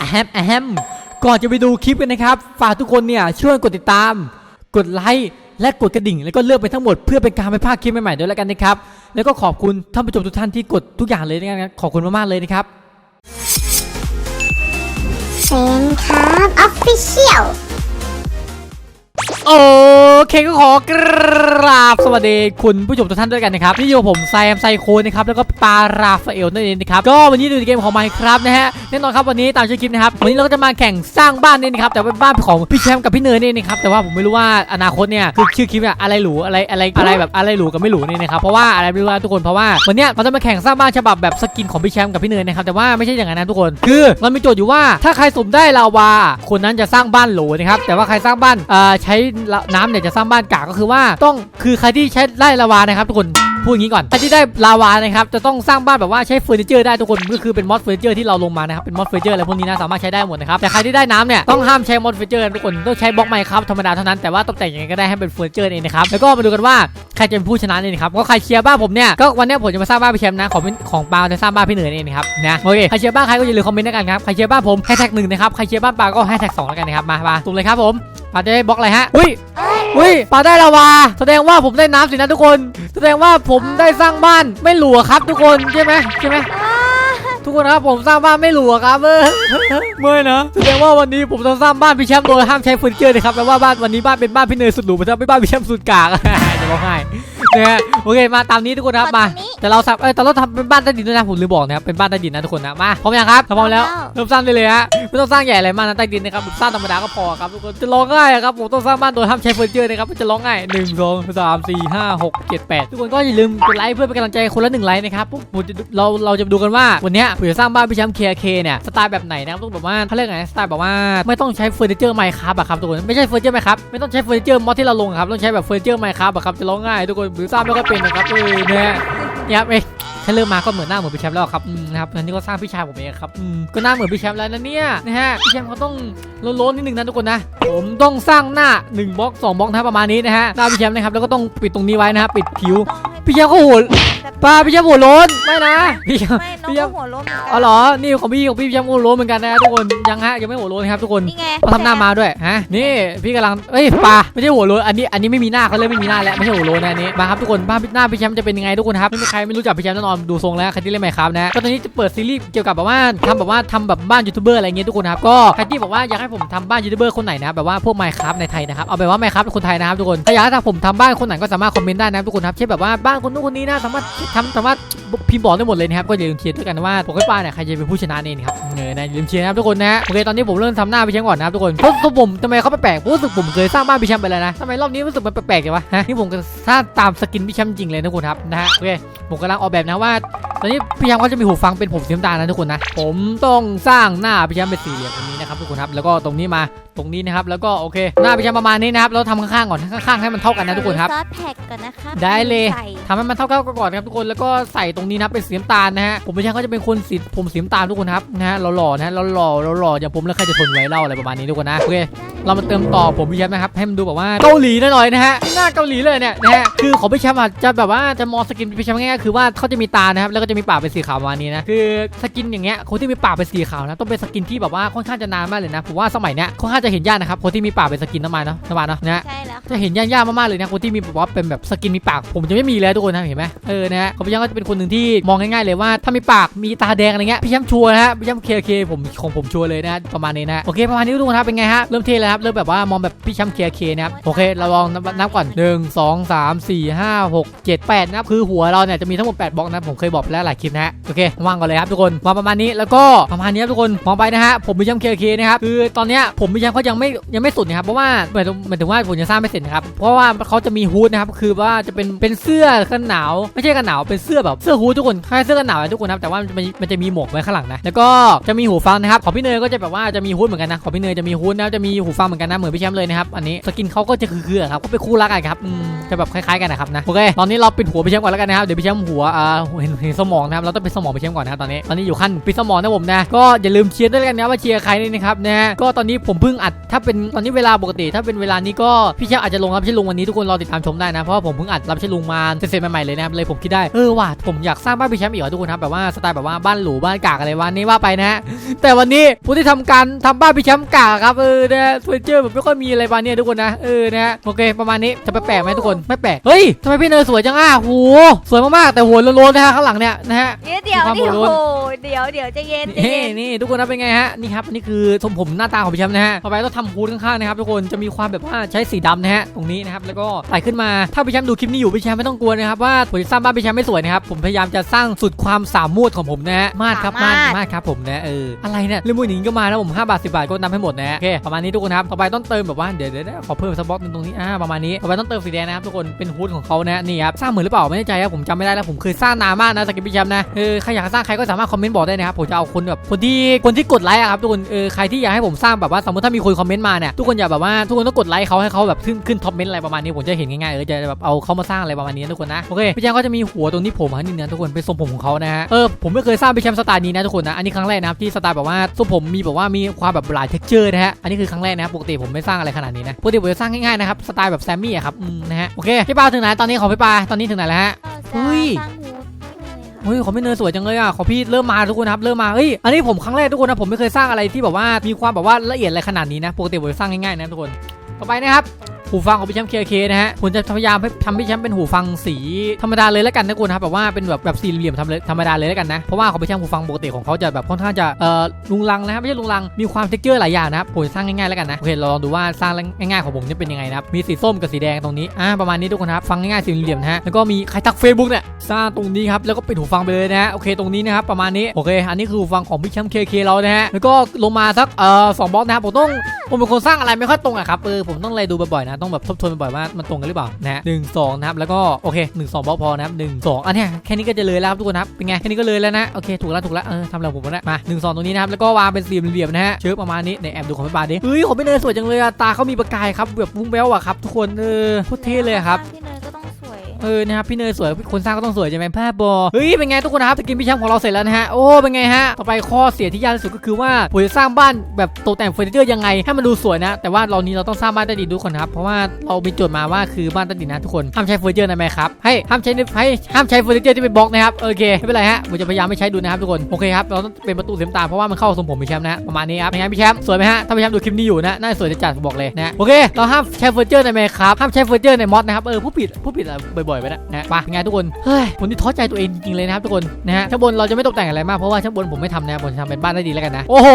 อะแฮมอะแฮมก่อนจะไปดูคลิปกันนะครับ ฝากทุกคนเนี่ยช่วยกดติดตาม กดไลค์และกดกระดิ่ง แล้วก็เลือกไปทั้งหมดเพื่อเป็นการไม่พลาดคลิปใหม่ๆด้วยแล้วกันนะครับ แล้วก็ขอบคุณท่านผู้ชมทุกท่านที่กดทุกอย่างเลยนะครับขอบคุณมากๆเลยนะครับ เซนครับออฟฟิเชียล โอเคก็ขอกราบสวัสดีคุณผู้ชมทุกท่านด้วยกันนะครับนี่อยู่ผมไซมไซโคนนะครับแล้วก็ปาราฟเอลนั่นเองนะครับก็วันนี้อยู่ในเกมของไมค์ครับนะฮะแน่นอนครับวันนี้ตามชื่อคลิปนะครับวันนี้เราก็จะมาแข่งสร้างบ้านนี่นะครับแต่เป็นบ้านของพี่แชมป์กับพี่เนยนี่นะครับแต่ว่าผมไม่รู้ว่าอนาคตเนี่ยคือชื่อคลิปเนี่ยอะไรหรูอะไรอะไรอะไรแบบอะไรหรูกับไม่หรูนี่นะครับเพราะว่าอะไรไม่รู้นะทุกคนเพราะว่าวันนี้เราจะมาแข่งสร้างบ้านฉบับแบบสกินของพี่แชมป์กับพี่เนยนะครับแต่ว่าไม่ใช่อย่างนั้นนะทุกคน คือมันมีโจทย์อยู่ว่าถ้าใครสมได้ลาวาคนนั้นจะสร้างบ้านหรูนะครับแต่ว่าใครสร้างบ้านเอ่อใช้น้ำเนี่ยจะสร้างบ้านกากก็คือว่าต้องคือใครที่ใช้ไล่ลาวานะครับทุกคนพูดอย่างนี้ก่อนใครที่ได้ลาวานะครับจะต้องสร้างบ้านแบบว่าใช้เฟอร์นิเจอร์ได้ทุกคนก็คือเป็นมอดเฟอร์นิเจอร์ที่เราลงมานะครับเป็นมอดเฟอร์นิเจอร์อะไรพวกนี้นะสามารถใช้ได้หมดนะครับแต่ใครที่ได้น้ำเนี่ยต้องห้ามใช้มอดเฟอร์นิเจอร์ทุกคนต้องใช้บล็อกไมค์ครับธรรมดาเท่านั้นแต่ว่าตกแต่งยังไงก็ได้ให้เป็นเฟอร์นิเจอร์เองนะครับแล้วก็มาดูกันว่าใครจะเป็นผู้ชนะนี่นะครับก็ใครเชียร์บ้านผมเนี่ยก็วันนี้ผมจะมาสร้างบ้านพี่แชมป์นะของของปาจะสร้างบ้านพี่เหนือเองนะครับนะโอเคใครเชียร์บ้านใครก็อย่าลืมคอมเมนต์ด้วยกันครับใครเชียร์บ้านผมแฮชแท็กหนึ่งนะครับใครเชียร์บ้านปาก็แฮชแท็กสองแล้วกันนะครับมามาตุ่มเลยครับผมปาจะได้บล็อกอะไรฮะอุ้ยอุ้ยปาได้ลาวาแสดงว่าผมได้น้ำสินะทุกคน แสดงว่าผผมได้สร้างบ้านไม่หลัวครับทุกคนใช่ไหมใช่ไหม ทุกคนครับผมสร้างบ้านไม่หลัวครับเออไม่นะแสดงว่าวันนี้ผมต้องสร้างบ้านพี่แชมป์โดยห้ามใช้เฟอร์นิเจอร์นะครับแปลว่าบ้านวันนี้บ้านเป็นบ้านพี่เนยสุดหรูไม่ใช่ไม่บ้านพี่แชมป์สุดกากจะร้องไห้นะฮะโอเคมาตามนี้ทุกคนครับมา แต่เราสับเอ้ยแต่เราทำเป็นบ้านใต้ดินด้วยนะผมลืมบอกนะครับเป็นบ้านใต้ดินนะทุกคนนะมาพร้อมยังครับถ้าพร้อมแล้วเริ่มสร้างได้เลยฮะไม่ต้องสร้างใหญ่อะไรมากนะใต้ดินนะครับแบบสร้างธรรมดาก็พอครับทุกคนจะร้องง่ายอะครับผมต้องสร้างบ้านโดยห้ามใช้เฟอร์นิเจอร์นะครับมันจะร้องง่ายหนึ่งสองสามสี่ห้าหกเจ็ดแปดทุกคนก็อย่าลืมกดไลค์เพื่อเป็นกำลังใจคนละหนึ่งไลค์นะครับปุ๊บผมจะเราเราจะมาดูกันว่าวันเนี่ยผมจะสร้างบ้านพี่แชมป์เคเคเนี่ยสไตล์แบบไหนนะครับต้องแบบว่าเขาเรียกไงสไตล์แบบว่าไม่ต้องใช้เฟอร์นิเจอร์ไมค์ครับอะครับทุกคนไม่ใช่เฟอร์นิเจอร์ไมค์ครับไม่ต้องใช้เฟอร์นิเจอร์มอสที่เราลงครับต้องใช้แบบเฟอร์นิเจอร์ไมค์ครับอะครับจะร้องง่ายทุกคนหรือสร้างไม่ค่อยเป็นนะครับเออเนี่ยเนี่ยครับเอ้ยแค่เริ่มมาก็เหมือนหน้าเหมือนพี่แชมป์แล้วครับอืมนะครับอันนี้ก็สร้างพี่ชายผมเองครับอืมก็หน้าเหมือนพี่แชมป์แล้วนะเนี่ยนะฮะพี่แชมป์เขาต้องโล้นๆนิดนึงนะทุกคนนะ ผมต้องสร้างหน้า1บล็อก2บล็อกนะประมาณนี้นะฮะหน้าพี่แชมป์นะครับแล้วก็ต้องปิดตรงนี้ไว้นะฮะปิดผิวพี่แชมป์ก็โหดปลาพี่แชมป์หัวโล้นไม่นะพี่แชมป์ไม่น้องพี่แชก็มป์หัวโล้นเหมือนกัอ๋อเหรอนี่ของพี่ของพี่พี่แชมป์ก็หัวโล้นเหมือนกันนะทุกคนยังฮะยังไม่หัวโล้นครับทุกคนนี่ไงเขาทำหน้ามาด้วยฮะนี่พี่กำลังเอ้ยปลาไม่ใช่หัวโล้นอันนี้อันนี้ไม่มีหน้าเขาเลยไม่มีหน้าแล้วไม่ใช่หัวโล้นนะอันนี้มาครับทุกคนบ้านหน้าพี่แชมป์จะเป็นยังไงทุกคนครับไม่มีใครไม่รู้จักพี่แชมป์แน่นอนดูทรงแล้วใครที่เล่นไหมครับนะก็ตอนนี้จะเปิดซีรีส์เกี่ยวกับแบบว่าทำแบบว่าทำแบบบ้านยูทูบเบอร์อะไรเงี้ยทุกคนครับก็ใครที่บอกว่าอยากให้ผมทำบ้านยูทูบเบอร์คนไหนนะแบบว่าพวกไมค์ครับในไทยนะครับเอาแบบว่าไมค์ครับคนไทยนะครับทุกคนถ้าอยากให้ผมทำบ้านคนไหนก็สามารถคอมเมนต์ได้นะทุกคนครับเช่นแบบว่าบ้านคนนู้นคนนี้นะสามารถทำสามารถพิมพ์บอกได้หมดเลยนะครับก็อย่าลืมเชียร์ด้วยกันว่าผมกับป้าเนี่ยใครจะเป็นผู้ชนะนี่นะครับเออนะอย่าลืมเชียร์นะครับทุกคนนะฮะโอเคตอนนี้ผมเริ่มทำหน้าพี่แชมป์ก่อนนะครับทุกคนเพราะผมทำไมเขาแปลกรู้สึกผมเคยสร้างบ้านพี่แชมป์ไปแล้วนะทำไมรอบนี้รู้สึกมันแปลกๆจังวะฮะนี่ผมก็สร้างตามสกินพี่แชมป์จริงเลยนะทุกคนครับนะฮะโอเคผมกำลังออกแบบนะว่าตอนนี้พี่แชมป์ก็จะมีหูฟังเป็นผมสีน้ำตาลนะทุกคนนะ ผมต้องสร้างหน้าพี่แชมป์เป็นสี่เหลี่ยมตรงนี้นะครับทุกคนครับ แล้วก็ตรงนี้มาตรงนี้นะครับ แล้วก็โอเค หน้าพี่แชมป์ประมาณนี้นะครับแล้วทำข้างๆก่อนข้างๆให้มันเท่ากันนะทุกคนครับ ซอสแพ็กก่อนนะคะได้เลย ใส่ทำให้มันเท่ากันก่อนครับทุกคนแล้วก็ใส่ตรงนี้นะเป็นสีน้ำตาลนะฮะผมไม่ใช่ก็จะเป็นคนสีผมสีน้ำตาลทุกคนครับนะฮะหล่อๆนะฮะหล่อๆหล่อๆอย่างผมแล้วใครจะทนไหวเล่าอะไรประมาณนี้ทุกคนนะโอเคเรามาเติมต่อผมพี่แชมป์นะครับให้มันดูแบบว่าเกาหลีหน่อยนะฮะหน้าเกาหลีเลยเนี่ยนะฮะคือของพี่แชมป์อาจจะแบบว่าจะมองสกินพี่แชมป์ง่ายๆคือว่าเขาจะมีตานะครับแล้วก็จะมีปากเป็นสีขาวประมาณนี้นะคือสกินอย่างเงี้ยคนที่มีปากเป็นสีขาวนะต้องเป็นสกินที่แบบว่าค่อนข้างจะนานมากเลยนะผมว่าสมัยเนี้ยค่อนข้างจะเห็นยากนะครับคนที่มีปากเป็นสกินน้ำมันเนาะน้ำมันเนาะนะฮะใช่แล้วจะเห็นยากๆมากๆเลยนะคนที่มีแบบว่าเป็นแบบสกินมีปาก ผมจะไม่มีเลยทุกคนนะเห็นไหมเออนะฮะเขาพี่แชมป์ก็จะเป็นคนหนึ่งที่มองง่ายๆเลยว่าถ้ามีปากมีตาแดงอะไรเงี้ยพี่แชมป์ชัวร์นะฮะพี่แชมป์เคเคผมของผมชัวร์เลยนะฮะประมาณนี้นะฮะโอเคประมาณนี้ทุกคนครับเป็นไงฮะเริ่มเท่แล้วครับเริ่มแบบว่ามองแบบพี่แชมป์เคเคนะครับโอเคเราลองนับนับก่อนหนึ่งสองสามสี่ห้าหกเจ็ดแปดนะครับคือหัวเราเนี่ยจะมีทั้งหมดแปดบล็อกนะผมเคยบอกไปแล้วหลายคลิปนะฮะโอเควางก่อนเลยครับทุกคนวางประมาณนี้แล้วก็ประมาณนี้ครับทุกคนมองไปนะฮะผมพี่แชมป์เคเคนะครับคือตอนเนี้ยผมพี่แชมป์เขายังไม่ยังไม่สุดนะครับเพราะว่าหมายถึงหมายถึงว่าผมยังสร้างไม่เสร็จนะครับเพราะว่าเขาจะมีฮูดนะครับคือว่าจะเป็นเป็นเสื้อกันหนาวไม่ใช่กันหนาวเป็นเสื้อแบบเสื้อฮูดทุกคนคล้ายเสื้อกันหนาวทุกคนครับแต่ว่ามันมันจะมีหมวกไว้ข้างหลังนะแล้วก็จะมีหูฟังนะครับของพี่เนยก็จะแบบว่าจะมีฮูดเหมือนกันนะของพี่เนยจะมีฮูดนะจะมีหูฟังเหมือนกันนะเหมือนพี่แชมป์เลยนะครับอันนี้สกินเขาก็จะคือๆครับก็เป็นคู่รักกันครับอืมจะแบบคล้ายๆกันนะครับนะโอเคตอนนี้เราปิดหัวพี่แชมป์ก่อนแล้วกันนะครับเดี๋ยวพี่แชมป์หัวอ่าเห็นเห็นสมองนะครับเราต้องปิดสมองพี่แชมป์ก่อนนะครับตอนนี้ตอนนี้อยู่ขั้นปิดสมองนะผมนะก็อย่าลืมเชียร์ด้วยกันนะว่าเชียร์ใครนี่นะครับนะก็ตอนนี้ผมเพิ่งอัดถ้าเป็นตอนนี้เวลาปกติ ถ้าเป็นเวลานี้ก็พี่แชมป์อาจจะลงรับใช้ลุงวันนี้ทุกคนรอติดตามชมได้นะเพราะว่าผมเพิ่งอัดรับใช้ลุงมาเสร็จๆใหม่ๆเลยนะครับเลยผมคิดได้เออว่ะผมอยากสร้างบ้านพี่แชมป์อีกเหรอทุกคนครับแบบว่าสไตล์แบบว่าบ้านหรูบ้านกากอะไรวันนี้ว่าไปนะฮะแต่วันนี้ผู้ที่ทำการทำบ้านพี่แชมป์กากครับเออนะฮะเฟอร์นิเจอร์แบบไม่ค่อยมีอะไรมาเนี่ยทุกคนนะเออนะฮะโอเคประมาณนี้จะไปแปลกไหมทุกคนไม่แปลกเฮ้ยทำไมพี่เนยสวยจังอะโหสวยมากๆแต่หัวโล้นๆนะฮะข้างหลังเนี่ยนะฮะเดี๋ยวเดี๋ยวมีความเดี๋ยวโหดโอ้เดี๋ยวเดี๋ยวใจะเย็นใจะนี่เย็นนี่ทุกคนนะเป็นไงฮะนี่ครับนี่คือทรงผมหน้าตาของพี่แชมป์นะฮะต่อไปต้องทำฮูดข้างๆนะครับทุกคนจะมีความแบบว่าใช้สีดำนะฮะตรงนี้นะครับแล้วก็ใส่ขึ้นมาถ้าพี่แชมป์ดูคลิปนี้อยู่พี่แชมป์ไม่ต้องกลัวนะครับว่าผมจะสร้างบ้านพี่แชมป์ไม่สวยนะครับผมพยายามจะสร้างสุดความสามารถของผมนะฮะมาดครับมาดมาดครับผมนะเอออะไรเนี่ยเรื่องมือหนิงก็มาแล้วผม5บาท10บาทก็นำให้หมดนะฮะโอเคประมาณนี้ทุกคนครับต่อไปต้องเติมแบบว่าเดี๋ยวเดี๋ยวเดี๋ยวขอเพิ่มสกบล็อกหนึงตรงนี้อ่าประมาณนี้ต่อไปต้องเติมสีแดงนะครับทุกคนเป็นฮูดของเขานะฮะนี่ครับสร้างเหมือนหรือเปล่าไม่แน่ใจครับผมจำไม่ได้แล้วผมเคยสร้างนานมากนะสกิปพี่แชมป์นะเออใครอยากสร้างใครก็สามารถคอมเมนต์บอกได้นะครับผมจะเอาคนแบบคนที่คนที่กดไลค์อะครับทุกคนเออใครที่อยากให้ผมสร้างแบบว่าสมมติถ้ามีคนคอมเมนต์มาเนี่ยทุกคนอย่าแบบว่าทุกคนต้องกดไลค์เขาให้เขาแบบขึ้นขึ้นท็อปเมนต์อะไรประมาณนี้ผมจะเห็นง่ายๆเออจะแบบเอาเขามาสร้างอะไรประมาณนี้นะทุกคนนะโอเคพี่แชมป์ก็จะมีหัวตรงนี้ผมฮะนี่นะทุกคนเป็นทรงผมของเขานะฮะเออผมไม่เคยสร้างพี่แชมป์สไตล์นี้นะทุกคนนะอันนี้ครั้งแรกนะครับที่สไตล์แบบว่าทรงผมมีแบบว่ามีความแบบหลายเท็กเจอร์นะฮะอันนี้คือครั้งแรกนะครับปกติผมไม่สร้างอะไรขนาดนี้นะปกติผมจะสร้างง่ายๆนะครับสไตล์แบบแซมมี่อะครับอืมนะฮะโอเคพี่ปาถึงไหนตอนนี้ของพี่ปาตอนนี้ถึงไหนแล้วฮะเออเฮ้ย สร้างฮูด เฮ้ยของพี่เนยสวยจังเลยอะขอพี่เริ่มมาทุกคนครับเริ่มมาเฮ้ยอันนี้ผมครั้งแรกทุกคนนะผมไม่เคยสร้างอะไรที่แบบว่ามีความแบบว่าละเอียดอะไรขนาดนี้นะปกติผมจะสร้างง่ายๆนะทุกคนต่อไปนะครับ หูฟังของพี่แชมป์เคเคนะฮะผมจะพยายามให้ทำพี่แชมป์เป็นหูฟังสีธรรมดาเลยแล้วกันนะคุณครับแบบว่าเป็นแบบแบบสี่เหลี่ยมธรรมดาเลยแล้วกันนะเพราะว่าของพี่แชมป์หูฟังปกติของเขาจะแบบค่อนข้างจะเอ่อลุงลังนะครับไม่ใช่ลุงลังมีความเท็กเจอร์หลายอย่างนะครับผมสร้างง่ายๆแล้วกันนะโอเคเราลองดูว่าสร้างง่ายๆของผมจะเป็นยังไงนะครับมีสีส้มกับสีแดงตรงนี้อ่าประมาณนี้ทุกคนครับฟังง่ายๆสี่เหลี่ยมนะฮะแล้วก็มีใครทักเฟซบุ๊กเนี่ยสร้างตรงนี้ครับแล้วก็ปิดหูฟังไปเลยนะฮะโอเคตรงนี้นะครับประมาณนี้โอเค อันนี้คือหูฟังของพี่แชมป์เคเคเรานะฮะแล้วก็ลงมาสักเอ่อสองบล็อกนะครับผมต้องผมเป็นคนสร้างอะไรไม่ค่อยตรงอะครับเออผมต้องเลยดูบ่อยๆนะต้องแบบทบทวนบ่อยว่ามันตรงกันหรือเปล่านะหนึ่งสองนะครับแล้วก็โอเคหนึ่งสองบล็อกพอนะครับหนึ่งสองอันเนี้ยแค่นี้ก็จะเลยแล้วครับทุกคนครับเป็นไงแค่นี้ก็เลยแล้วนะโอเคถูกแล้วถูกแล้วเออทำอะไรงผมนะมาหนึ่งสองตรงนี้นะครับแล้วก็วางเป็นสี่เหลี่ยมนะฮะเชิญประมาณนี้ในแอบดูของพี่ปาดิเฮ้ยของพี่เนยสวยจังเลยอะตาเขามีประกายครับแบบวุ้งแววอะครับทุกคนเออโคตรเท่เลยครับ เออนะครับพี่เนยสวยคนสร้างก็ต้องสวยใช่ไหมภาพบอเฮ้ยเป็นไงทุกคนนะครับสกินพี่แชมป์ของเราเสร็จแล้วนะฮะโอ้เป็นไงฮะต่อไปข้อเสียที่ยากที่สุดก็คือว่าผมจะสร้างบ้านแบบตกแต่งเฟอร์นิเจอร์ยังไงให้มันดูสวยนะ แต่ว่าเรานี้เราต้องสร้างบ้านใต้ดินทุกคนครับเพราะว่าเรามีโจทย์มาว่าคือบ้านใต้ดินนะทุกคนห้ามใช้เฟอร์นิเจอร์นะแม่ครับให้ห้ามใช้ให้ห้ามใช้เฟอร์นิเจอร์ที่เป็นบล็อกนะครับโอเคไม่เป็นไรฮะผมจะพยายามไม่ใช้ดูนะครับทุกคนโอเคครับเราต้องเป็นประตูเสีน้ำตาเพราะว่ามันเข้าทรงผมพี่แชมป์นะประมาณนี้ครับเป็นไงพี่แชมป์สวยไหมฮะถ้าพี่แชมป์ดูคลิปนี้อยู่นะน่าสวยจัดบอกเลยนะโอเคเราห้ามใช้เฟอร์นิเจอร์ในแม่ครับห้ามใช้เฟอร์นิเจอร์ในมอสนะครับเออผู้ผิดผู้ผิดอะไรบ่บ่อยไปนะนะไปเป็นไงทุกคนเฮ้ยวันนี้ท้อใจตัวเองจริงๆเลยนะครับทุกคนนะฮะชั้นบนเราจะไม่ตกแต่งอะไรมากเพราะว่าชั้นบนผมไม่ทำนะบผมทำเป็นบ้านได้ดีแล้วกันนะโอ้โห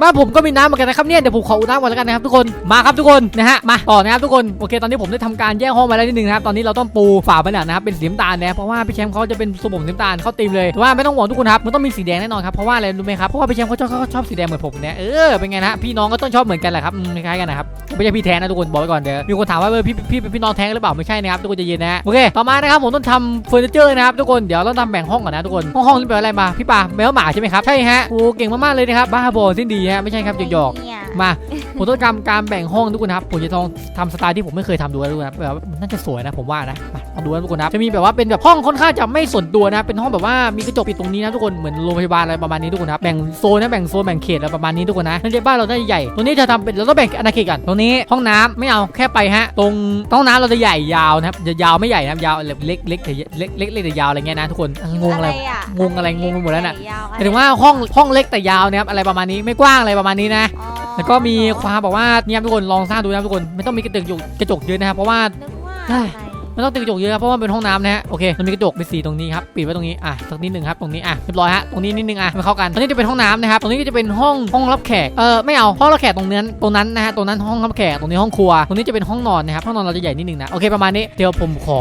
บ้านผมก็มีน้ำเหมือนกันนะครับเนี่ยเดี๋ยวผมขออุน้ำก่อนแล้วกันนะครับทุกคนมาครับทุกคนนะฮะมาต่อนะครับทุกคนโอเค ตอนนี้ผมได้ทำการแยกห้องมาแล้วนิดนึงนะครับตอนนี้เราต้องปูฝาผนังนะครับเป็นสีน้ำตาลนะเพราะว่าพี่แชมป์เขาจะเป็นสมผมสีน้ำตาลเขาตีมเลยแต่ว่าไม่ต้องห่วงทุกคนครับมันต้องมีสีแดงแน่นอนครับเพราะว่าอะไรรู้ไหมครับเพราะว่าพี่แชมป์เขาชอบชอบสีแดงเหมือนผมเนี่ยเออเป็นไงนะพี่น้องก็ต้องชอบเหมือนกันแหละครับคล้ายกันนะครับไม่ใช่พี่แท้นะทุกคนบอกไว้ก่อนเดี๋ยวมีคนถามว่าเออพี่พี่พี่พี่น้องแท้หรือเปล่าไม่ใช่นะครับทุกคนจะเย็นนะโอเคตอมานะครับผมต้องทำเฟอร์นิเจอร์นะครับทุกคนเดี๋ยวต้องทำแบ่งห้องก่อนนะทุกคนห้องห้องนี่เป็นอะไรมาพี่ปาแมวหมาใช่ไหมครับใช่ฮะโอ้เก่งมากๆเลยนะครับบ้าบอสิ้นดีฮะไม่ใช่ครับหยอกๆเนี่ยมาผมต้องทำการแบ่งห้องทุกคนครับผมจะลองทำสไตล์ที่ผมไม่เคยทำดูนะทุกคนครับแบบว่ามันน่าจะสวยนะผมว่านะมาลองดูนะทุกคนครับจะมีแบบว่าเป็นแบบห้องค่อนข้างจะไม่ส่วนตัวนะเป็นห้องแบบว่ามีกระจกปิดตรงนี้นะทุกคนเหมือนโรงพยาบาลอะไรประมาณนี้ทุกคนครับแบ่งโซนนะแบ่งโซนแบ่งเขตอะไรประมาณนี้ทุกคนนะนั่นจะบ้านเราน่าจะใหญ่ตรงนี้จะทำเป็นเราต้องแบ่งอาณาเขตกันตรงนี้ห้องน้ำไม่เอาแค่ไปฮะตรงห้องน้ำเราจะใหญ่ยาวนะครับจะยาวไม่ใหญ่นะครับยาวเล็กเล็กแต่เล็กเล็กเล็กแต่ยาวอะไรเงี้ยนะทุกคนงงอะไรอะงงอะไรงงไปหมดแล้วน่ะยาวหมายถึงว่าห้องห้องเล็กแต่ยาวนะครับอะไรประมาณนี้ไม่กว้างอะไรประมาณนี้นะอ๋อแล้วก็มีความบอกว่าเนี่ยทุกคนลองสร้างดูนะทุกคนไม่ต้องมีกระจกอยู่กระจกเยอะนะครับเพราะว่านึกว่าเฮ้อะ ไรไม่ต้องติดกระจกเยอะครับเพราะว่าเป็นห้องน้ำนะฮะโอเคมันมีกระจกเป็นสีตรงนี้ครับปิดไว้ตรงนี้อะสักนิดหนึ่งครับตรงนี้อะเรียบร้อยฮะตรงนี้นิดนึงอะมันเข้ากันตรงนี้จะเป็นห้องน้ำนะครับตรงนี้ก็จะเป็นห้องห้องรับแขกเออไม่เอาห้องรับแขกตรงนั้นตรงนั้นนะฮะตรงนั้นห้องรับแขกตรงนี้ห้องครัวตรงนี้จะเป็นห้องนอนนะครับห้องนอนเราจะใหญ่นิดนึงนะโอเคประมาณนี้เดี๋ยวผมขอ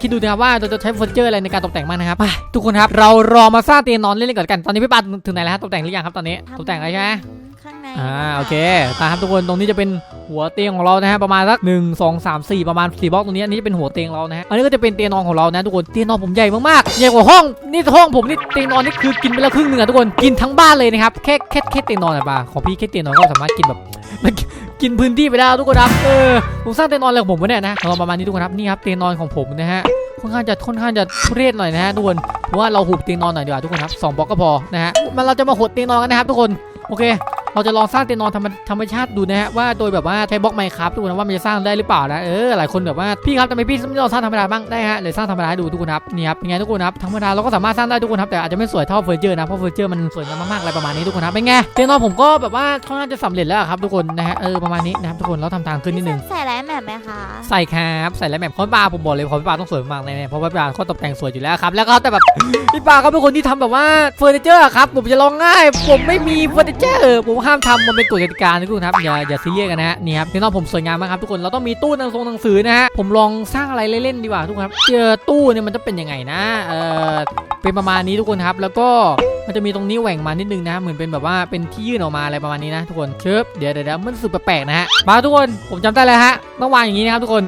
คิดดูนะครับว่าเราจะใช้เฟอร์นิเจอร์อะไรในการตกแต่งบ้างนะครับทุกคนครับเรารอมาสร้างเตียงนอนเล่นๆก่อนกันตอนนี้พี่ปาถึงไหนแล้วฮะตกแต่งหรือยังครับตอนนี้ตกแต่งอะไรใช่ไหม อ่าโอเคตามครับทุกคนตรงนี้จะเป็นหัวเตียงของเรานะฮะประมาณสักหนึ่งสองสามสี่ประมาณสี่บล็อกตรงนี้อันนี้จะเป็นหัวเตียงเรานะฮะอันนี้ก็จะเป็นเตียงนอนของเรานะทุกคนเตียงนอนผมใหญ่มากๆใหญ่กว่าห้องนี่ห้องผมนี่เตียงนอนนี่คือกินไปแล้วครึ่งหนึ่งอะทุกคนกินทั้งบ้านเลยนะครับแค่แค่แค่เตียงนอนอะป่ะของพี่แค่เตียงนอนก็สามารถกินแบบมันกินพื้นที่ไปแล้วทุกคนครับเออผมสร้างเตียงนอนอะไรของผมวะเนี่ยนะเอาประมาณนี้ทุกคนครับนี่ครับเตียงนอนของผมนะฮะค่อนข้างจะค่อนข้างจะทุเรศหน่อยนะฮะทุกคนเพราะว่าเราหุบเตียงนอนหน่อยดีกว่าทุกคนครับสองบล็อกก็พอนะฮะมันเราจะมาหดเตียงนอนกันนะครับทุกคนโอเค เราจะลองสร้างเตียงนอนธรรมธรรมชาติดูนะฮะว่าโดยแบบว่าใช้บล็อกไมค์ครับทุกคนนะว่ามันจะสร้างได้หรือเปล่านะเออหลายคนแบบว่าพี่ครับทำไมพี่ไม่ลองสร้างธรรมดาบ้างได้ฮะเลยสร้างธรรมดาให้ดูทุกคนครับนี่ครับเป็นไงทุกคนครับธรรมดาเราก็สามารถสร้างได้ทุกคนครับแต่อาจจะไม่สวยเท่าเฟอร์นิเจอร์นะเพราะเฟอร์นิเจอร์มันสวยงามมากๆอะไรประมาณนี้ทุกคนครับเป็นไงเตียงนอนผมก็แบบว่าค่อนข้างจะสำเร็จแล้วครับทุกคนนะฮะเออประมาณนี้นะครับทุกคนเราทำทางขึ้นนิดนึงใส่ไรแมปไหมคะใส่ครับใส่แล้วแบบคอนปลาผมบอกเลยคอนปลาต้องสวยมากเลยเนี่ยเพราะว่าปลาเขาตกแต่งสวยอยู่แล้วครับแล้วก็แต่แบบพี่ปลาเขาเป็นคนที่ทำแบบว่าเฟอร์นิเจอร์อะครับผมจะร้องง่าย ผมไม่มีเฟอร์นิเจอร์ผมห้ามทำมันเป็นกฎกติกานะทุกคนครับอย่าอย่าซีเรียสกันนะฮะนี่ครับที่นอนผมสวยงามมากครับทุกคนเราต้องมีตู้หนังทรงหนังสือนะฮะผมลองสร้างอะไรเล่นๆดีกว่าทุกคนครับเจอตู้เนี่ยมันจะเป็นยังไงนะเออเป็นประมาณนี้ทุกคนครับ แล้วก็มันจะมีตรงนี้แหว่งมานิดนึงนะเหมือนเป็นแบบว่าเป็นที่ยื่นออกมาอะไรประมาณนี้นะทุกคนเชิบเดี๋ยวเดี๋ยวมันสึกแปลกๆนะฮะมาทุกคนผมจำได้แล้วฮะต้องวางอย่างนี้นะครับทุกคน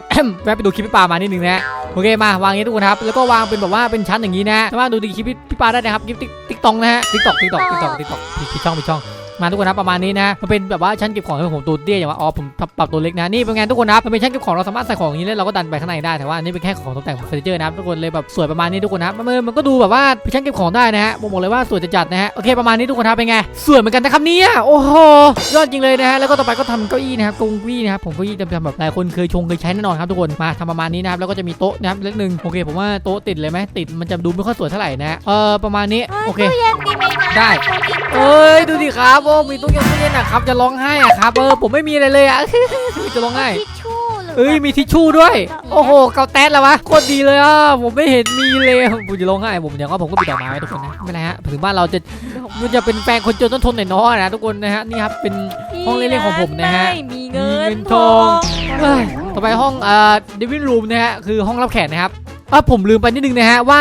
แวะไปดูคลิปพี่ปามานิดนึงนะโอเคมาวางอย่างนี้ทุกคนครับแล้วก็วางเป็นแบบว่าเป็นชั้นอย่างนี้นะสามารถดูดีคลิปพี่ปาได้นะครับคลิปติ๊กตองนะฮะติ๊กตอกติ๊กตอกติ๊กตอกติ๊กตอกพี่ช่องพี่ช่อง มาทุกคนครับประมาณนี้นะมันเป็นแบบว่าชั้นเก็บของที่ผมตัวเตี้ยอย่างว่าอ๋อผมปรับปรับตัวเล็กนะนี่เป็นไงทุกคนครับมันเป็นชั้นเก็บของเราสามารถใส่ของอย่างนี้แล้วเราก็ดันไปข้างในได้แต่ว่าอันนี่เป็นแค่ของตกแต่งเฟอร์นิเจอร์นะครับทุกคนเลยแบบสวยประมาณนี้ทุกคนครับมันมันก็ดูแบบว่าเป็นชั้นเก็บของได้นะฮะผมบอกเลยว่าสวยจัดๆนะฮะโอเคประมาณนี้ทุกคนครับเป็นไงสวยเหมือนกันนะครับเนี่ยโอ้โหยอดจริงเลยนะฮะแล้วก็ต่อไปก็ทำเก้าอี้นะครับเก้าอี้นะครับผมเก้าอี้ทำแบบหลายคนเคยชงเคยใช้แน่นอนครับทุกคนมาทำประมาณนี้นะครับแล้วก็จะมีโต๊ะนะครับเล็กหนึ่งโอเคผมว่าโต๊ะติดเลยไหมติดมันจะดูไม่ค่อยสวยเท่าไหร่นะฮะเออประมาณนี้โอเคตู้เย็นดีไหมนะได้ตู้เย็นเอ้ยดูดิครับโอ้มีตู้เย็นตู้เย็นนะครับจะร้องไห้อะครับเออผมไม่มีอะไรเลยอะ จะร้องไห้ ทิชชู่หรือเอ้ยมีทิชชู่ด้วย โอ้โหเกาแต๊ดแล้ววะโคตรดีเลยอะผมไม่เห็นมีเลยผมจะร้องไห้ผมอย่างว่าผมก็ปิดออกมาไว้ทุกคนนะไม่เป็นไรฮะถึงบ้านเราจะมันจะเป็นแฟนคนจนต้นทนหน่อยน้อยนะทุกคนนะฮะนี่ครับเป็น ห้องเล่นๆของผมนะฮะ ไม่มีเงิมีเงินนทอง เอ้ยต่อไปห้องเอ่อเดวินรูมนะฮะคือห้องรับแขกนะครับอะผมลืมไปนิดนึงนะฮะว่า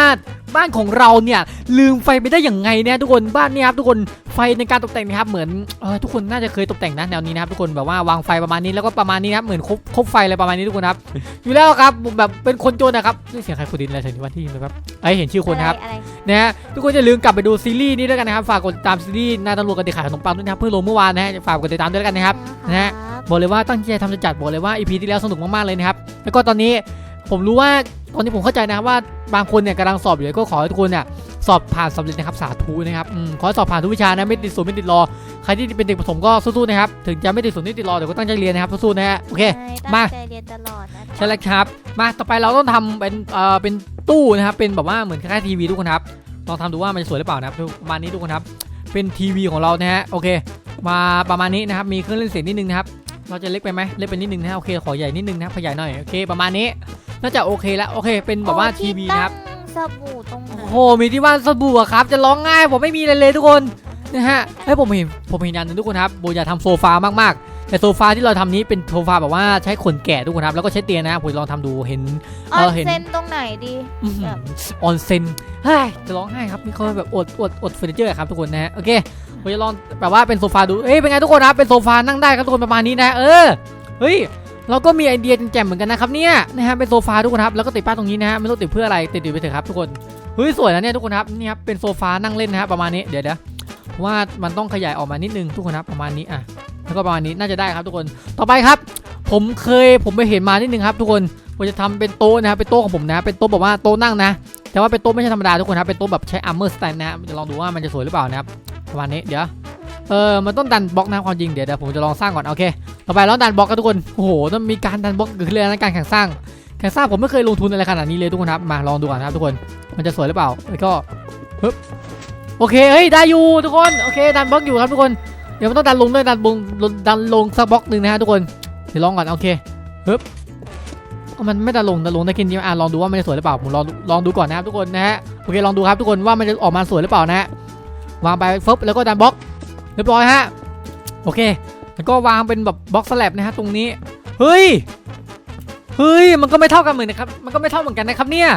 บ้านของเราเนี่ยลืมไฟไปได้อย่างไงเนี่ยทุกคนบ้านเนี่ยครับทุกคนไฟ ในการตกแต่งนะครับเหมือนเออทุกคนน่าจะเคยตกแต่งนะแนวนี้นะครับทุกคนแบบว่าวางไฟประมาณนี้แล้วก็ประมาณนี้นะครับเหมือนคบคบไฟอะไรประมาณนี้ทุกคนครับอยู่แล้วครับผมแบบเป็นคนจนนะครับนี่เสียงใครขุดดินอะไรถึงวันที่เลยครับไอยเห็นชื่อคนนะครับอะไรนะฮะทุกคนอย่าลืมกลับไปดูซีรีส์นี้ด้วยกันนะครับฝากกดติดตามซีรีส์นายตำรวจกันติดขายขนมปังด้วยนะครับเพิ่งลงเมื่อวานนะฮะฝากกดติดตามด้วยแล้วกันนะครับนะฮะบอกเลยว่าตั้งใจทำจะจัดบอกเลยว่า EP ที่แล้วสนุกมากๆเลยนะครับแล้วก็ตอนนี้ ผมรู้ว่าตอนนี้ผมเข้าใจนะครับว่าบางคนเนี่ยกำลังสอบอยู่ก็ขอให้ทุกคนเนี่ยสอบผ่านสำเร็จนะครับสาธุนะครับอืมขอให้สอบผ่านทุกวิชานะไม่ติดศูนย์ไม่ติดรอใครที่เป็นเด็กประถมก็สู้ๆนะครับถึงจะไม่ติดศูนย์ไม่ติดรอแต่ก็ตั้งใจเรียนนะครับสู้ๆนะฮะโอเคมาตั้งใจเรียนตลอดนะใช่แล้วครับ มาต่อไปเราต้องทำเป็นเอ่อเป็นตู้นะครับเป็นแบบว่าเหมือนคล้ายๆทีวีทุกคนครับลองทำดูว่ามันจะสวยหรือเปล่านะครับประมาณนี้ทุกคนครับเป็นทีวีของเรานะฮะโอเค มาประมาณนี้นะครับมีเครื่องเล่นเสียงนิดนึงนะครับ เราจะเล็กไปไหมเล็กไปนิดนึงนะฮะโอเคขอใหญ่นิดนึงนะครับขยายหน่อยโอเคประมาณนี้น่าจะโอเคแล้วโอเค เป็นแบบว่าโอ้ทีวีตั้งนะครับสบู่ตรงไหนโอ้โหมีที่บ้านสบู่อะครับ จะร้องง่ายผมไม่มีอะไรเลยทุกคนนะฮะเฮ้ยผมเห็นผมเห็นอย่างหนึงทุกคนครับโบอยากทำโซฟามากๆ แต่โซฟาที่เราทำนี้เป็นโซฟาแบบว่าใช้ขนแกะทุกคนครับแล้วก็ใช้เตียงนะผมลองทำดูเห็นออเออนเห็นเซนตรงไหนดีอื้อหือแบบออนเซ็นเฮ้ยจะร้องไห้ครับนี่เขาแบบอดอดอดเฟอร์นิเจอร์ครับทุกคนนะฮะโอเคผมจะลองแบบว่าเป็นโซฟาดูเอ้ยเป็นไงทุกคนครับเป็นโซฟานั่งได้ครับทุกคนประมาณนี้นะ เออเฮ้ยเราก็มีไอเดียแจ่มๆเหมือนกันนะครับเนี่ยนะฮะเป็นโซฟาทุกคนครับแล้วก็ติดป้ายตรงนี้นะฮะไม่รู้ติดเพื่ออะไรติดอยู่ไปเถอะครับทุกคนเฮ้ยสวยนะเนี่ยทุกคนครับนี่ครับเป็นโซฟานั่งเล่นนะฮะประมาณนี้เดี๋ยวเดี๋ยวเพราะว่ามันต้องขยายออกมานิดนึงทุกคนครับประมาณนี้อะ แล้วก็ประมาณนี้น่าจะได้ครับทุกคนต่อไปครับ ผมเคยผมไปเห็นมานิดนึงครับ ทุกคนผมจะทำเป็นโต๊ะนะครับเป็นโต๊ะของผมนะเป็นโต๊ะแบบว่าโต๊ะนั่งนะ แต่ว่าเป็นโต๊ะไม่ใช่ธรรมดาทุกคนครับเป็นโต๊ะแบบใช้อาร์เมอร์สแตนนะจะลองดูว่ามันจะสวยหรือเปล่านะครับประมาณนี้เดี๋ยวเออมันต้องดันบล็อกนะความจริงเดี๋ยวเดี๋ยวผมจะลองสร้างก่อนโอเคต่อไปแล้วดันบล็อกกันทุกคนโอ้โหต้องมีการดันบล็อกเกิดขึ้นเลยนะการแข่งสร้างแข่งสร้างผมไม่เคยลงทุนอะไรขนาดนี้เลยทุกคนครับมาลองดูก่อนนะครับทุกคนมันจะสวยหรือเปล่าแล้วก็ฮึบโอเคเฮ้ยได้อยู่ทุกคนโอเคดันบล็อกอยู่ครับทุกคน ดี๋ยวมันต้องดันลงด้วยดันลงดันลงสักบล็อกหนึ่งนะฮะทุกคนเดี๋ยวลองก่อนโอเคฮึบมันไม่ดันลงดันลงได้แค่นี้อะลองดูว่ามันจะสวยหรือเปล่าผมลองลองดูก่อนนะครับทุกคนนะฮะโอเคลองดูครับทุกคนว่ามันจะออกมาสวยหรือเปล่านะฮะวางไปฟึบแล้วก็ดันบล็อก เรียบร้อยฮะโอเค แล้วก็วางเป็นแบบบล็อกสแลบนะฮะตรงนี้เฮ้ยเฮ้ยมันก็ไม่เท่ากันเหมือนนะครับมันก็ไม่เท่าเหมือนกันนะครับเนี่ย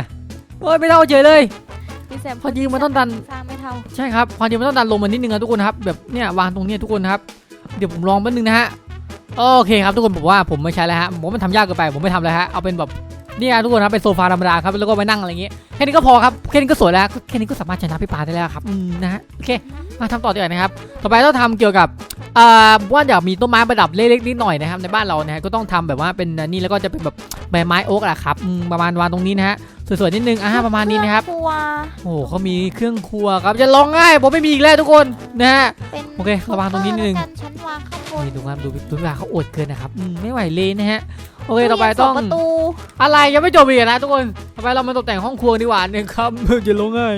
เฮ้ยไม่เท่าเฉยเลยพี่แซมพอดีมันต้องดันสร้างไม่ เทาใช่ครับความจริงมันต้องดันลงมานิดนึงนะทุกคนครับแบบเนี่ยวางตรงเนี้ยทุกคนครับเดี๋ยวผมลองแป๊บนึงนะฮะโอเคครับทุกคนผมว่าผมไม่ใช้แล้วฮะผมมันทำยากเกินไปผมไม่ทำแล้วฮะเอาเป็นแบบเนี่ยทุกคนครับเป็นโซฟาธรรมดาครับแล้วก็ไปนั่งอะไรอย่างงี้ยแค่นี้ก็พอครับแค่นี้ก็สวยแล้วแค่นี้ก็สามารถชนะพี่ปาได้แล้วครับอืมนะฮะโอเคมาทำต่อดีกว่านะครับต่อไปต้องทำเกี่ยวกับ อ่อว่าอยากมีต้นไม้ประดับเล็กๆนิดหน่อยนะครับในบ้านเรานะฮะก็ต้องทำแบบว่าเป็นนี่แล้วก็จะเป็นแบบใบไม้โอ๊กแหละครับอืมประมาณวางตรงนี้นะฮะสวยๆนิดนึงอ่าประมาณนี้นะครับครัวโอ้โหเขามีเครื่องครัวครับจะลองง่ายผมไม่มีอีกแล้วทุกคนนะฮะเป็นโอเคระวังตรงนี้นิดนึงแล้วกัฉันวางข้างบนนี่ดูครับดูดูเวลาเขาอดเกินนะครับอืมไม่ไหวเลยนะฮะโอเคต่อไปต้องตู้เย็นสประตูอะไรยังไม่จบอีกนะทุกคนต่อไปเรามาตกแต่งห้องครัวดีกว่าเนี่ยครับจะลงง่าย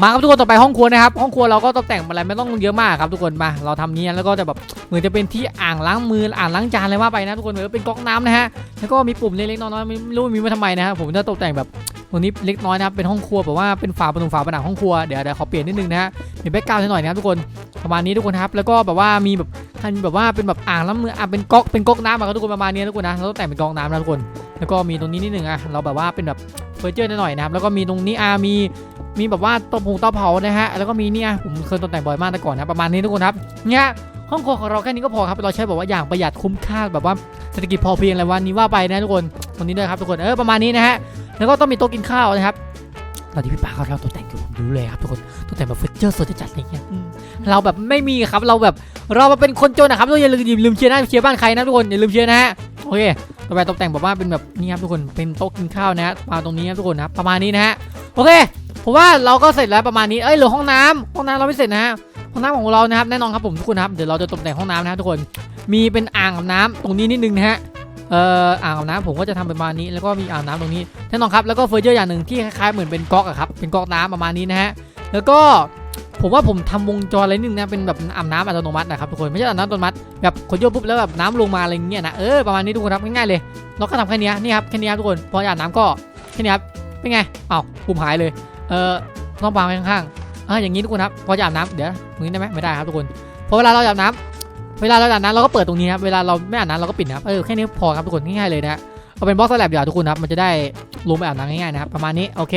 มาครับทุกคนต่อไปห้องครัวนะครับห้องครัวเราก็ตกแต่งอะไรไม่ต้องเยอะมากครับทุกคนมา เราทำนี้แล้วก็จะแบบเหมือนจะเป็นที่อ่างล้างมืออ่างล้างจานอะไรว่าไปนะทุกคนเหมือนเป็นก๊อกน้ำนะฮะแล้วก็มีปุ่มเล็กๆน้อยๆไม่รู้มีไว้ทำไมนะครับผมจะตกแต่งแบบตรงนี้เล็กน้อยนะครับเป็นห้องครัวแบบว่าเป็นฝาประตูฝาผนังห้องครัวเดี๋ยวเดี๋ยวขอเปลี่ยนนิดนึงนะฮะมีแบ็กกราวด์หน่อยนะครับทุกคนประมาณนี้ทุกคนครับแล้วก็แบบว่ามีแบบทันแบบว่าเป็นแบบอ่างล้างมืออะเป็นก๊อกเป็นก๊อกน้ำอะครับทุกคนประมาณนี้ทุกคนนะเราต้องแต่งเป็นก๊อกน้ำนะทุกคน แล้วก็มีตรงนี้นิดนึงอะเราแบบว่าเป็นแบบเฟอร์เจอร์หน่อยนะครับแล้วก็มีตรงนี้อ่ามี มีแบบว่าเตาผงเตาเผานะฮะแล้วก็มีเนี่ยผมเคยตกแต่งบ่อยมากแต่ก่อนนะประมาณนี้ทุกคนครับเนี่ยห้องครัวของเราแค่นี้ก็พอครับเราใช้แบบว่าอย่างประหยัดคุ้มค่าแบบว่าเศรษฐกิจพอเพียงอะไรวันนี้ว่าไปนะทุกคนตรงนี้ด้วยครับทุกคนเออประมาณนี้นะฮะแล้วก็ต้องมีโต๊ะกินข้าวนะครับตอนที่พี่ปาเขาเราตกแต่งอยู่ผมรู้เลยครับทุกคนตกแต่งแบบเฟอร์เจอร์สวยจัดๆอะไรเงี้ยอืมเราแบบไม่มีครับเราแบบเรามาเป็นคนจนนะครับทุกคนอย่าลืมอย่าลืมเชียร์นะเชียร์บ้านใครนะทุกคนอย่าลืมเชียร์นะฮะโอเคต่อไปตกแต่งแบบว่าเป็นแบบนี่ครับทุกคนเป็นโต๊ะกินข้าวนะฮะมาตรงนี้ครับทุกคนนะครับประมาณนี้นะฮะโอเค ผมว่าเราก็เสร็จแล้วประมาณนี้ เอ้ยเหลือห้องน้ำห้องน้ำเราไม่เสร็จนะฮะ ห้องน้ำของเรานะครับแน่นอนครับผมทุกคนครับเดี๋ยวเราจะตกแต่งห้องน้ำนะครับทุกคน มีเป็นอ่างอาบน้ำตรงนี้นิดนึงนะฮะ เอ่ออ่างอาบน้ำผมก็จะทำประมาณนี้ แล้วก็มีอ่างน้ำตรงนี้แน่นอนครับแล้วก็เฟอร์เจอร์อย่างหนึ่งที่คล้ายๆเหมือนเป็นก๊อกอะครับเป็นก๊อกน้ำประมาณนี้นะฮะแล้วก็ผมว่าผมทำวงจรอะไรนึงนะเป็นแบบอาบน้ำอัตโนมัตินะครับทุกคนไม่ใช่อาบน้ำอัตโนมัติแบบกดโยกปุ๊บแล้วแบบน้ำลงมาอะไรเงี้ยนะเออประมาณนี้ทุกคนครับง่ายๆเลย เราก็ทำแค่นี้นี่ครับแค่นี้ครับทุกคนพออาบน้ำก็แค่นี้ครับเป็นไงอ้าวปุ่มหายเลย เออต้องวางไว้ข้างๆเอออย่างนี้ทุกคนครับพอจะอาบน้ำเดี๋ยวมือนี้ได้ไหมไม่ได้ครับทุกคนพอเวลาเราอาบน้ำเวลาเราอาบน้ำเราก็เปิดตรงนี้ครับเวลาเราไม่อาบน้ำเราก็ปิดนะครับเออแค่นี้พอครับทุกคนง่ายๆเลยนะฮะเอาเป็นบล็อกสแลบเดี๋ยวาทุกคนครับมันจะได้ลงไปอาบน้ำง่ายๆนะครับประมาณนี้โอเค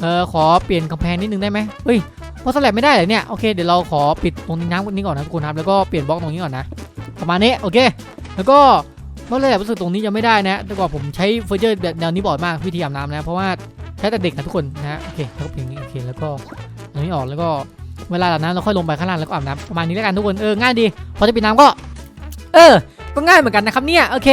เออขอเปลี่ยนกำแพงนิดนึงได้ไหมเฮ้ยบล็อกสแลบไม่ได้เหรอเนี่ยโอเคเดี๋ยวเราขอปิดตรงนี้น้ำนี้ก่อนนะทุกคนครับแล้วก็เปลี่ยนบล็อกตรงนี้ก่อนนะประมาณนี้โอเค แล้วก็เพราะเลยรู้สึกตรงนี้ยังไม่ได้นะแต่ก่อนผมใช้เฟอร์เจอร์แบบแนวนี้บ่อยมากวิธีอาบน้ำนะ เพราะว่า ใช้แต่เด็กนะทุกคนนะฮะโอเคแล้วก็เป็นอย่างนี้โอเคแล้วก็ตรงนี้ออกแล้วก็เวลาอาบน้ำเราค่อยลงไปข้างล่างแล้วก็อาบน้ำประมาณนี้แล้วกันทุกคนเออง่ายดีพอจะปิดน้ำก็ เออ ก็ง่ายเหมือนกันนะครับเนี่ยโอเค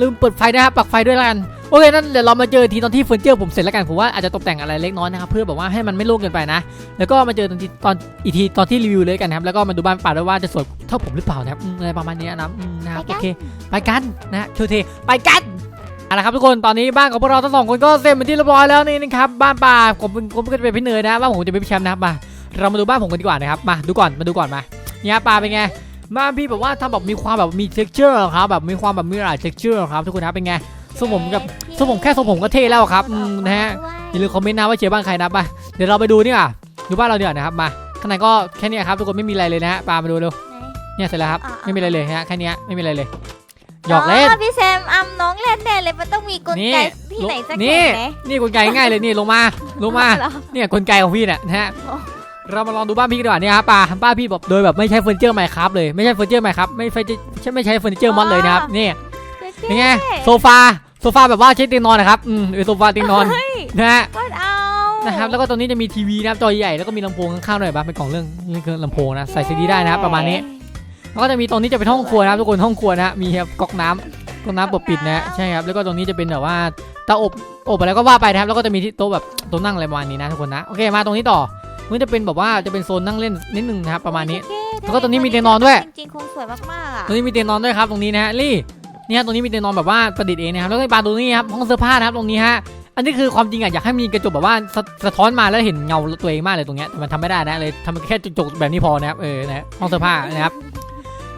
ลืมเปิดไฟนะครับปักไฟด้วยแล้วกันโอเคนั่นเดี๋ยวเรามาเจอทีตอนที่เฟอร์นิเจอร์ผมเสร็จแล้วกันผมว่าอาจจะตกแต่งอะไรเล็กน้อยนะครับเพื่อแบบว่าให้มันไม่โล่งเกินไปนะแล้วก็มาเจอตอนที่ตอนอีกทีตอนที่รีวิวเลยกันนะครับแล้วก็มาดูบ้านป่าด้วยว่าจะสวยเท่าผมหรือเปล่านะครับอืมอะไรประมาณนี้นะอืมนะครับโอเคไปกันนะฮะคิวเทไปกัน เอาละครับทุกคนตอนนี้บ้านของพวกเราทั้งสองคนก็เสร็จเป็นที่เรียบร้อยแล้วนี่นะครับบ้านป่าผมผมก็จะเป็นพี่เนยนะบ้านผมจะเป็นพี่แชมป์นะครับมาเรามาดูบ้านผมกันดีกว่านะครับมาดูก่อนมาดูก่อนมาเนี่ยป่าเป็นไงบ้านพี่แบบว่าทำแบบมีความแบบมี texture ครับแบบมีความแบบมีหลาย texture ครับทุกคนนะเป็นไงทรงผมกับทรงผมแค่ทรงผมก็เท่แล้วครับนะฮะอย่าลืมคอมเมนต์นะว่าเชียร์บ้านใครนะไปเดี๋ยวเราไปดูนี่อะดูบ้านเราเดี๋ยวนะครับมาข้างในก็แค่นี้ครับทุกคนไม่มีอะไรเลยนะฮะปามาดูเร็วเนี่ยเสร็จแล้วครับไม่มีอะไรเลยฮะแค่นี้ไม่มีอะไรเลย หยอกเล่น พี่แซมอัมน้องเล่นแน่เลยมันต้องมีกลนี่ไกที่ไหนสักนี่แห่งไหมนี่กลไกง่ายเลยนี่ลงมาลงมา เหรอ เนี่ยกลไกของพี่เนี่ยนะฮะอ๋อเรามาลองดูบ้านพี่กันดีกว่าเนี่ยครับป้าป้าพี่แบบโดยแบบไม่ใช้เฟอร์นิเจอร์ใหม่ครับเลยไม่ใช่เฟอร์นิเจอร์ใหม่ครับไม่ใช่ไม่ใช่เฟอร์นิเจอร์มอดเลยนะครับนี่เป็นไงโซฟาโซฟาแบบว่าใช้เตียงนอนนะครับอืมเออโซฟาเตียงนอนเฮ้ยนะฮะก็เอานะ ครับแล้วก็ตรงนี้จะมีทีวีนะครับจอใหญ่แล้วก็มีลำโพงข้างๆหน่อยบ้างเป็นกล่องเรื่องนี่คือลำโพงนะใส่ซีดีได้นะครับประมาณนี้ แล้วก็จะมีตรงนี้จะเป็นห้องครัวนะครับทุกคนห้องครัวนะฮะมีครับก๊อกน้ำก๊อกน้ำเปิดปิดนะฮะใช่ครับแล้วก็ตรงนี้จะเป็นแบบว่าเตาอบอบอะไรก็ว่าไปนะครับแล้วก็จะมีที่โต๊ะแบบโต๊ะนั่งอะไรประมาณนี้นะทุกคนนะโอเคมาตรงนี้ต่อมันจะเป็นแบบว่าจะเป็นโซนนั่งเล่นนิดนึงนะครับประมาณนี้โอเคแล้วก็ตรงนี้มีเตียงนอนด้วย จริงๆคงสวยมากๆอะตรงนี้มีเตียงนอนด้วยครับตรงนี้นะฮะลี่เนี่ยตรงนี้มีเตียงนอนแบบว่าประดิษฐ์เองนะครับแล้วก็มีบานตรงนี้ครับห้องเสื้อผ้านะครับตรงนี้ฮะอันนี้คือความจริงอะอยากให้มีกระจกแบบว่าสะสะท้อนมาแล้วเห็นเงาตัวเองมากเลยตรงเนี้ยแต่มันทำไม่ได้นะเลยทำแค่กระจกแบบนี้พอนะครับเออนะห้องเสื้อผ้านะครับ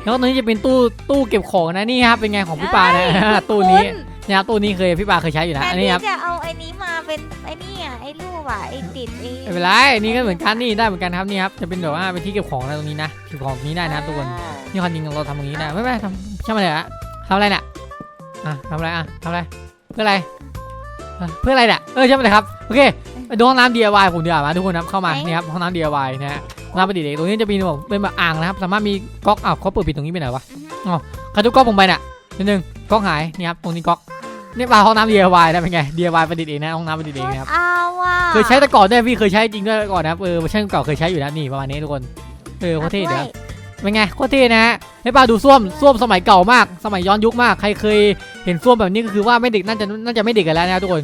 แล้วก็ตรงนี้จะเป็นตู้ตู้เก็บของนะนี่ครับเป็นไงของพี่ปานะตู้นี้เนี่ยครับตู้นี้เคยพี่ปาเคยใช้อยู่นะแต่อันนี้พี่ครับจะเอาไอ้นี้มาเป็นไอ้นี่อะไอ้รูปอะไอ้ติดไอ้ไม่เป็นไรอันนี้ก็เหมือนกันนี่ได้เหมือนกันครับนี่ครับจะเป็นแบบว่าเป็นที่เก็บของนะตรงนี้นะเก็บของตรงนี้ได้นะครับทุกคนนี่ความจริงเราทำอย่างนี้นะไม่ไม่ทำช่างมันเลยอะทำอะไรเนี่ยอะทำอะไรอะทำอะไร เพื่ออะไรอะเพื่ออะไรเนี่ยเออช่างมันเลยครับโอเค ไปดูห้องน้ำ DIY ผมดีกว่ามาทุกคนครับเข้ามานี่ครับห้องน้ำ DIY นะฮะห้องน้ำประดิษฐ์เองตรงนี้จะมีแบบเป็นแบบอ่างนะครับ สามารถมีก๊อกอ้าวเขาเปิดปิดตรงนี้ไปไหนวะอ๋อใครดูก๊อกผมไปน่ะนิดนึงก๊อกหายนี่ครับตรงนี้ก๊อกนี่ปลาห้องน้ำ DIY นะเป็นไง DIY ประดิษฐ์เองนะห้องน้ำประดิษฐ์เองนะครับเอาว่ะเคยใช้แต่ก่อนด้วยพี่เคยใช้จริงด้วยก่อนนะครับเออเวอร์ชันเก่าเคยใช้อยู่นะนี่ประมาณนี้ทุกคนเออโคตรเท่ด้เดี๋วยยวเป็นไงโคตรเท่นะฮะให้ปาดูส้วมส้วมสมัยเก่ามาก สมัยย้อนยุคมากใครเคยเห็นส้วมแบบนี้ก็คือว่าไม่เด็กน่าจะน่าจะไม่เด็กกันแล้วนะครับทุกคน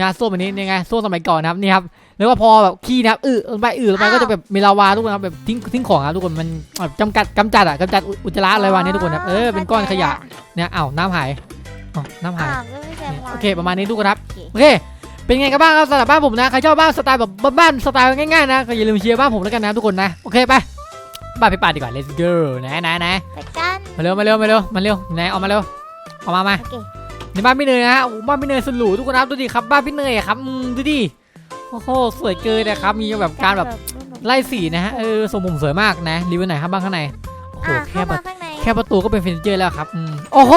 นะส้วมแบบนี้นี่ไงส้วมสมัยก่อนนะครับนี่ครับแล้วก็พอแบบขี้นะครับอือลงไปอือลงไปก็จะแบบมีลาวาทุกคนครับแบบทิ้งทิ้งของครับทุกคนมันแบบจำกัดกำจัดอะกำจัดอุจจาระอะไรวะเนี่ยทุกคนครับเออเป็นก้อนขยะเนี่ยอ้าวน้ำหายอ้าวน้ำหายอ้าวก็ไม่ใช่วางโอเค ประมาณนี้ทุกคนครับโอเคโอเค เป็นไงกันบ้างครับสำหรับบ้านผมนะ ใครชอบบ้านสไตล์แบบบ้านๆสไตล์ง่ายๆนะ ก็อย่าลืมเชียร์บ้านผมแล้วกันนะทุกคนนะ โอเคไป บ้านพี่ปาดีกว่า let's go นะนะนะไปกัน มาเร็วมาเร็วมาเร็วมาเร็วไหนเอามาเร็วเอามามาโอเค ในบ้านพี่เนยนะฮะโอ้โหบ้านพี่เนยสุดหรูทุกคนครับดูดิครับบ้านพี่เนยอะครับอืมดูดิโอ้โหสวยเกินนะครับมีแบบการแบบไล่สีนะฮะเออทรงผมสวยมากนะรีวิวไหนอยครับบ้านข้างในโอ้โหอะแค่เข้าแบมาบข้างในแค่ประตูก็เป็นเฟอร์นิเจอร์แล้วครับอืมโอ้โห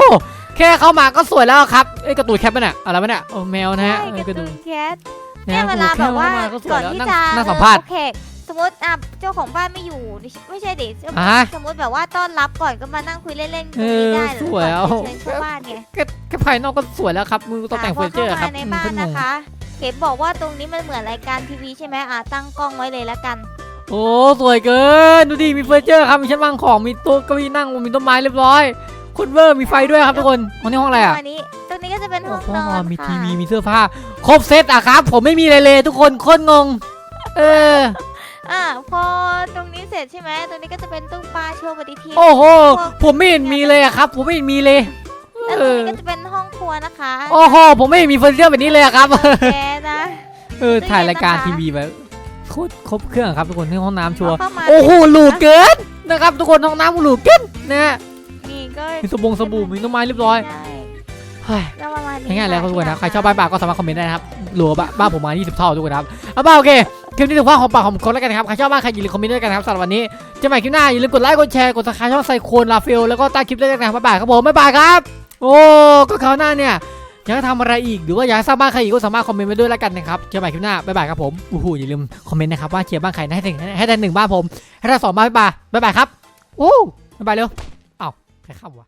แค่เข้ามาก็สวยแล้วครับเอ้ยการะตูนแคปปะเนี่ยอะไรปะเนี่ยโอ้แมวนะฮะใช่เออกระกระตูดูนกแคทนะเนี่ยเวลาโอ้โหแบบว่าค่เข้มก็สวก่อยนแล้วที่นั่งจะนั่งสัมภาษณ์ โอเคส มมติอะเจ้าของบ้านไม่อยู่ไม่ใช่ดิอ่าสมมติแบบว่าต้อนรับก่อนก็มานั่งคุยเล่นๆตรเองนี้อได้หรือสวยก่อนเอาที่เชิญเข้าบ้านไงแค่แค่ภายนอกก็สวยแล้วครับมือตกแต่งเฟอร์นิเจอร์ครับพเข้าอืมามในบ้าขึ้นนงนะคะเห็นบอกว่าตรงนี้มันเหมือนรายการทีวีใช่ไหมอะตั้งกล้องไว้เลยละกัน โอ้สวยเกินดูดิมีเฟอร์นิเจอร์ครับมีชั้นวางของมีโต๊ะเก้าอี้นั่งมีต้นไม้เรียบร้อยคุณเวอร์มีไฟด้วยครับทุกคนห้องนี้ห้องอะไรอะวันนี้ตรงนี้ก็จะเป็นห้โอ้องโหนอนมีค่ะทีวีมีเสื้อผ้า ครบเซตอะครับ ผมไม่มีอะไรเลยทุกคนโคตรงง เออ อะพอตรงนี้เสร็จใช่ไหมตรงนี้ก็จะเป็นตู้ปลาโชว์ปฏิทิน โอ้โห ผมไม่เห็นมีเลยอะครับ ผมไม่เห็นมีเลยแล้วเอตรงอนี้ก็จะเป็นห้องครัวนะคะโอ้โห ผมไม่เห็นมีเฟอร์นิเจอร์แบบนี้เลยอะครับ แกนะ เออ ถ่ายรายการตู้เย็นนะคะทีวีแบบโคตรครบเครื่องครับทุกคนที่ห้องน้ำชัวร์เข้ามา โอ้โหหรูเกินนะครับ ทุกคนห้องน้ำหรูเกินนะฮะนี่ก็มีสบงสบู่มีต้นไม้เรียบร้อยใช่เฮ้ย ก็ประมาณนี้ง่ายๆแล้วครับทุกคนนะะใครชอบบ้านปลาก็สามารถคอมเมนต์ได้นะครับหลัวบ้านบ้านผมมา 20 เท่าทุกคนครับเอาบ้าโอเค คลิปนี้ถือว่าหอมปากหอมคอแล้วกันครับ ใครชอบมากใครอย่าลืมคอมเมนต์ด้วยกันครับสำหรับวันนี้เจอกันใหม่คลิปหน้า อย่าลืมกดไลค์ กดแชร์ กดซับสไครต์ช่องไซโคนลาฟิลแล้วก็ใต้คลิปด้วยกันะครับบ๊ายายครับผมบ๊ายบายครับ โอ้ ก็คราวหน้าเนี่ยอยากทำอะไรอีกหรือว่าอยากใสร้างบ้านใครอีกก็สามารถคอมเมนต์มาด้วยแล้วกันนะครับเจอกันใหม่คลิปหน้าบ๊ายบายครับผมอู้หูอย่าลืมคอมเมนต์นะครับว่าเชียร์บ้านใครให้ถึงให้ได้หนึ่งบ้านผมให้ได้สองบ้านบ๊ายบาบ๊ายบายครับโอ้บ๊ายบายเร็วเอ้าใครเข้าวะ